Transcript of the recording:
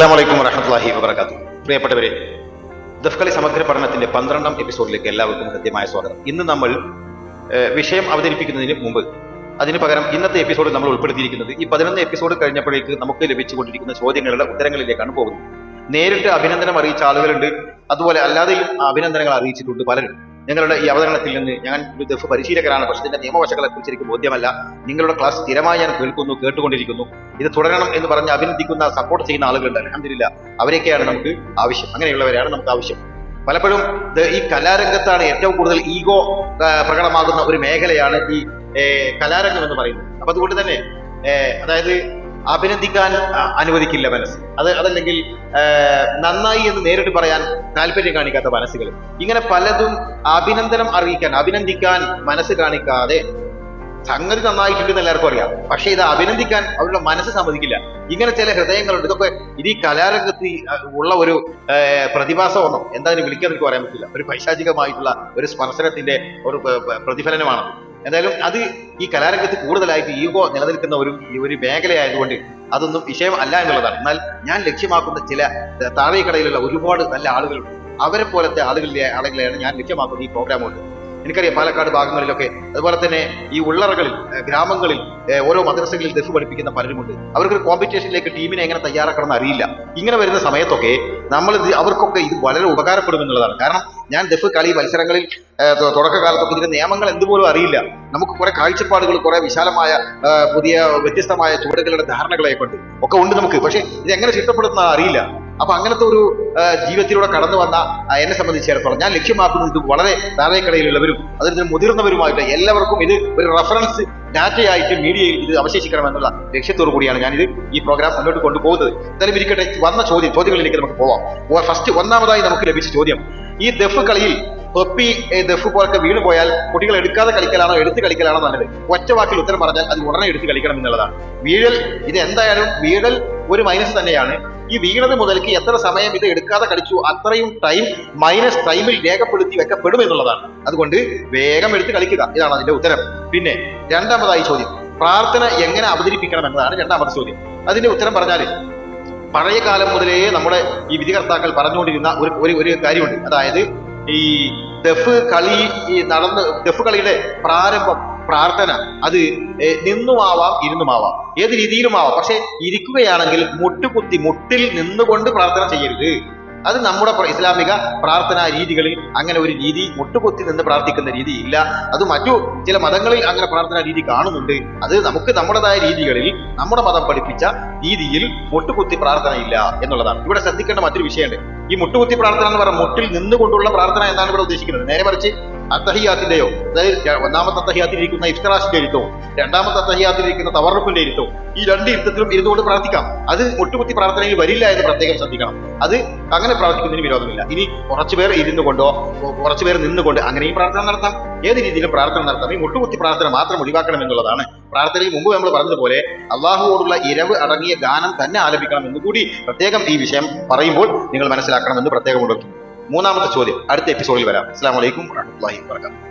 അസ്സാം വലൈക്കും വറഹമത്തല്ലാഹി വബർക്കാത്തു പ്രിയപ്പെട്ടവരെ ദഫ്കലി സമഗ്ര പഠനത്തിന്റെ പന്ത്രണ്ടാം എപ്പിസോഡിലേക്ക് എല്ലാവർക്കും ഹൃദ്യമായ സ്വാഗതം. ഇന്ന് നമ്മൾ വിഷയം അവതരിപ്പിക്കുന്നതിന് മുമ്പ് അതിന് പകരം ഇന്നത്തെ എപ്പിസോഡിൽ നമ്മൾ ഉൾപ്പെടുത്തിയിരിക്കുന്നത് ഈ പതിനൊന്ന് എപ്പിസോഡ് കഴിഞ്ഞപ്പോഴേക്ക് നമുക്ക് ലഭിച്ചുകൊണ്ടിരിക്കുന്ന ചോദ്യങ്ങളുടെ ഉത്തരങ്ങളിലേക്കാണ് പോകുന്നത്. നേരിട്ട് അഭിനന്ദനം അറിയിച്ച ആളുകളുണ്ട്. അതുപോലെ അല്ലാതെയും അഭിനന്ദനങ്ങൾ അറിയിച്ചിട്ടുണ്ട് പലരും. ഞങ്ങളുടെ ഈ അവതരണത്തിൽ നിന്ന് ഞാൻ ഒരു ദഫ് പരിശീലകരാണ് പക്ഷേ ഇതിന്റെ നിയമവശങ്ങളെ കുറിച്ച് എനിക്ക് ബോധ്യമല്ല. നിങ്ങളുടെ ക്ലാസ് സ്ഥിരമായി ഞാൻ കേൾക്കുന്നു കേട്ടുകൊണ്ടിരിക്കുന്നു. ഇത് തുടരണം എന്ന് പറഞ്ഞ് അഭിനന്ദിക്കുന്ന സപ്പോർട്ട് ചെയ്യുന്ന ആളുകളുണ്ട്. അലഹമില്ല അവരെയൊക്കെയാണ് നമുക്ക് ആവശ്യം. അങ്ങനെയുള്ളവരെയാണ് നമുക്ക് ആവശ്യം. പലപ്പോഴും ഈ കലാരംഗത്താണ് ഏറ്റവും കൂടുതൽ ഈഗോ പ്രകടമാകുന്ന ഒരു മേഖലയാണ് ഈ കലാരംഗം എന്ന് പറയുന്നത്. അപ്പൊ അതുകൊണ്ട് തന്നെ അതായത് അഭിനന്ദിക്കാൻ അനുവദിക്കില്ല മനസ്സ്. അത് അതല്ലെങ്കിൽ നന്നായി എന്ന് നേരിട്ട് പറയാൻ താല്പര്യം കാണിക്കാത്ത മനസ്സുകൾ. ഇങ്ങനെ പലതും അഭിനന്ദനം അറിയിക്കാൻ അഭിനന്ദിക്കാൻ മനസ്സ് കാണിക്കാതെ സംഗതി നന്നായിട്ടുണ്ടെന്ന് എല്ലാവർക്കും അറിയാം. പക്ഷെ ഇത് അഭിനന്ദിക്കാൻ അവരുടെ മനസ്സ് സമ്മതിക്കില്ല. ഇങ്ങനെ ചില ഹൃദയങ്ങളുണ്ട്. ഇതൊക്കെ ഇത് ഈ കലാരംഗത്ത് ഉള്ള ഒരു പ്രതിഭാസമെന്നോ എന്താ വിളിക്കാൻ എനിക്ക് പറയാൻ പറ്റില്ല. ഒരു പൈശാചികമായിട്ടുള്ള ഒരു സ്പർശനത്തിന്റെ ഒരു പ്രതിഫലനമാണ്. എന്തായാലും അത് ഈ കലാരംഗത്ത് കൂടുതലായിട്ട് ഈഗോ നിലനിൽക്കുന്ന ഒരു ഒരു മേഖലയായതുകൊണ്ട് അതൊന്നും വിഷയം അല്ല എന്നുള്ളതാണ്. എന്നാൽ ഞാൻ ലക്ഷ്യമാക്കുന്ന ചില താഴേക്കടയിലുള്ള ഒരുപാട് നല്ല ആളുകളുണ്ട്. അവരെ പോലത്തെ ആളുകളിലെ ആളുകളെയാണ് ഞാൻ ലക്ഷ്യമാക്കുന്ന ഈ പ്രോഗ്രാം കൊണ്ട്. എനിക്കറിയാം പാലക്കാട് ഭാഗങ്ങളിലൊക്കെ അതുപോലെ തന്നെ ഈ ഉള്ളറകളിൽ ഗ്രാമങ്ങളിൽ ഓരോ മദ്രസകളിൽ ദഫ് പഠിപ്പിക്കുന്ന പലരുമുണ്ട്. അവർക്കൊരു കോമ്പറ്റീഷനിലേക്ക് ടീമിനെ എങ്ങനെ തയ്യാറാക്കണം എന്ന് അറിയില്ല. ഇങ്ങനെ വരുന്ന സമയത്തൊക്കെ നമ്മൾ അവർക്കൊക്കെ ഇത് വളരെ ഉപകാരപ്പെടും എന്നുള്ളതാണ് കാരണം ഞാൻ ദഫ് കളി മത്സരങ്ങളിൽ തുടക്കകാലത്ത് പുതിയ നിയമങ്ങൾ എന്തുപോലും അറിയില്ല. നമുക്ക് കുറെ കാഴ്ചപ്പാടുകൾ കുറെ വിശാലമായ പുതിയ വ്യത്യസ്തമായ ചുവടുകളുടെ ധാരണകളെ കൊണ്ട് ഒക്കെ ഉണ്ട് നമുക്ക്. പക്ഷേ ഇത് എങ്ങനെ ചിട്ടപ്പെടുത്തുന്ന അറിയില്ല. അപ്പൊ അങ്ങനത്തെ ഒരു ജീവിതത്തിലൂടെ കടന്നു വന്ന എന്നെ സംബന്ധിച്ചിടത്തോളം ഞാൻ ലക്ഷ്യമാക്കുന്നത് ഇത് വളരെ താഴേക്കടയിലുള്ളവരും അതിന് മുതിർന്നവരുമായിട്ട് എല്ലാവർക്കും ഇത് ഒരു റെഫറൻസ് ഡാറ്റയായിട്ട് മീഡിയയിൽ ഇത് അവശേഷിക്കണമെന്നുള്ള ലക്ഷ്യത്തോടു കൂടിയാണ് ഞാനിത് ഈ പ്രോഗ്രാം മുന്നോട്ട് കൊണ്ടുപോകുന്നത്. എന്തായാലും ഇരിക്കട്ടെ വന്ന ചോദ്യം ചോദ്യങ്ങളിലേക്ക് നമുക്ക് പോവാം. ഫസ്റ്റ് ഒന്നാമതായി നമുക്ക് ലഭിച്ച ചോദ്യം. ഈ ദഫ് കളിയിൽ തൊപ്പി ദഫ് പോലൊക്കെ വീണ് പോയാൽ കുട്ടികൾ എടുക്കാതെ കളിക്കലാണോ എടുത്ത് കളിക്കലാണോ നല്ലത്? ഒറ്റ വാക്കിൽ ഉത്തരം പറഞ്ഞാൽ അത് ഉടനെ എടുത്ത് കളിക്കണം എന്നുള്ളതാണ്. വീഴൽ ഇത് എന്തായാലും വീഴൽ ഒരു മൈനസ് തന്നെയാണ്. ഈ വീണത് മുതൽക്ക് എത്ര സമയം ഇത് എടുക്കാതെ കളിച്ചു അത്രയും ടൈം മൈനസ് ടൈമിൽ രേഖപ്പെടുത്തി വെക്കപ്പെടും എന്നുള്ളതാണ്. അതുകൊണ്ട് വേഗം എടുത്ത് കളിക്കുക. ഇതാണ് അതിന്റെ ഉത്തരം. പിന്നെ രണ്ടാമതായി ചോദ്യം. പ്രാർത്ഥന എങ്ങനെ അവതരിപ്പിക്കണം എന്നതാണ് രണ്ടാമത്തെ ചോദ്യം. അതിന്റെ ഉത്തരം പറഞ്ഞാൽ പഴയ കാലം മുതലേ നമ്മുടെ ഈ വിധികർത്താക്കൾ പറഞ്ഞുകൊണ്ടിരുന്ന ഒരു ഒരു ഒരു കാര്യമുണ്ട്. അതായത് ഈ ദഫ് കളി ഈ നടന്ന് ദഫ് കളിയുടെ പ്രാരംഭം പ്രാർത്ഥന. അത് നിന്നുമാവാം ഇരുന്നുമാവാം. ഏത് രീതിയിലുമാവാം. പക്ഷെ ഇരിക്കുകയാണെങ്കിൽ മുട്ടുകുത്തി മുട്ടിൽ നിന്നുകൊണ്ട് പ്രാർത്ഥന ചെയ്യരുത്. അത് നമ്മുടെ ഇസ്ലാമിക പ്രാർത്ഥനാ രീതികളിൽ അങ്ങനെ ഒരു രീതി മുട്ടുകുത്തി നിന്ന് പ്രാർത്ഥിക്കുന്ന രീതി ഇല്ല. അത് മറ്റു ചില മതങ്ങളിൽ അങ്ങനെ പ്രാർത്ഥനാ രീതി കാണുന്നുണ്ട്. അത് നമുക്ക് നമ്മുടേതായ രീതികളിൽ നമ്മുടെ മതം പഠിപ്പിച്ച രീതിയിൽ മുട്ടുകുത്തി പ്രാർത്ഥന ഇല്ല എന്നുള്ളതാണ്. ഇവിടെ ശ്രദ്ധിക്കേണ്ട മറ്റൊരു വിഷയമുണ്ട്. ഈ മുട്ടുകുത്തി പ്രാർത്ഥന എന്ന് പറഞ്ഞാൽ മുട്ടിൽ നിന്നുകൊണ്ടുള്ള പ്രാർത്ഥന എന്നാണ് ഇവിടെ ഉദ്ദേശിക്കുന്നത്? നേരെ മറിച്ച് അത്തഹിയാത്തിന്റെയോ? അതായത് ഒന്നാമത്തെ അത്തഹിയാത്തിൽ ഇരിക്കുന്ന ഇഫ്തറാഷിന്റെ ഇരുത്തവും രണ്ടാമത്തെ അത്തഹിയാത്തിൽ ഇരിക്കുന്ന തവറുപ്പിന്റെ ഇരുത്തവും ഈ രണ്ട് ഇരുത്തത്തിലും ഇരുന്നുകൊണ്ട് പ്രാർത്ഥിക്കാം. അത് ഒട്ടുമുത്തി പ്രാർത്ഥനയിൽ വരില്ല എന്ന് പ്രത്യേകം ശ്രദ്ധിക്കണം. അത് അങ്ങനെ പ്രാർത്ഥിക്കുന്നതിന് വിരോധമില്ല. ഇനി കുറച്ചു പേർ ഇരുന്നു കൊണ്ടോ കുറച്ചുപേർ കുറച്ചു പേർ നിന്നുകൊണ്ട് അങ്ങനെയും പ്രാർത്ഥന നടത്താം. ഏത് രീതിയിലും പ്രാർത്ഥന നടത്താം. ഈ മുട്ടുകുത്തി പ്രാർത്ഥന മാത്രം ഒഴിവാക്കണം എന്നുള്ളതാണ്. പ്രാർത്ഥനയിൽ മുമ്പ് നമ്മൾ പറഞ്ഞതുപോലെ അള്ളാഹുവോടുള്ള ഇരവ് അടങ്ങിയ ഗാനം തന്നെ ആലപിക്കണം എന്നുകൂടി പ്രത്യേകം ഈ വിഷയം പറയുമ്പോൾ നിങ്ങൾ മനസ്സിലാക്കണം എന്ന് പ്രത്യേകം ഉണർത്തുന്നു മൂന്നാമത്തെ ചോദ്യം അടുത്ത എപ്പിസോഡിൽ വരാം. അസ്സാം വലൈക്കും വാഹമത്തല്ലാഹി വാബർക്കാത്തു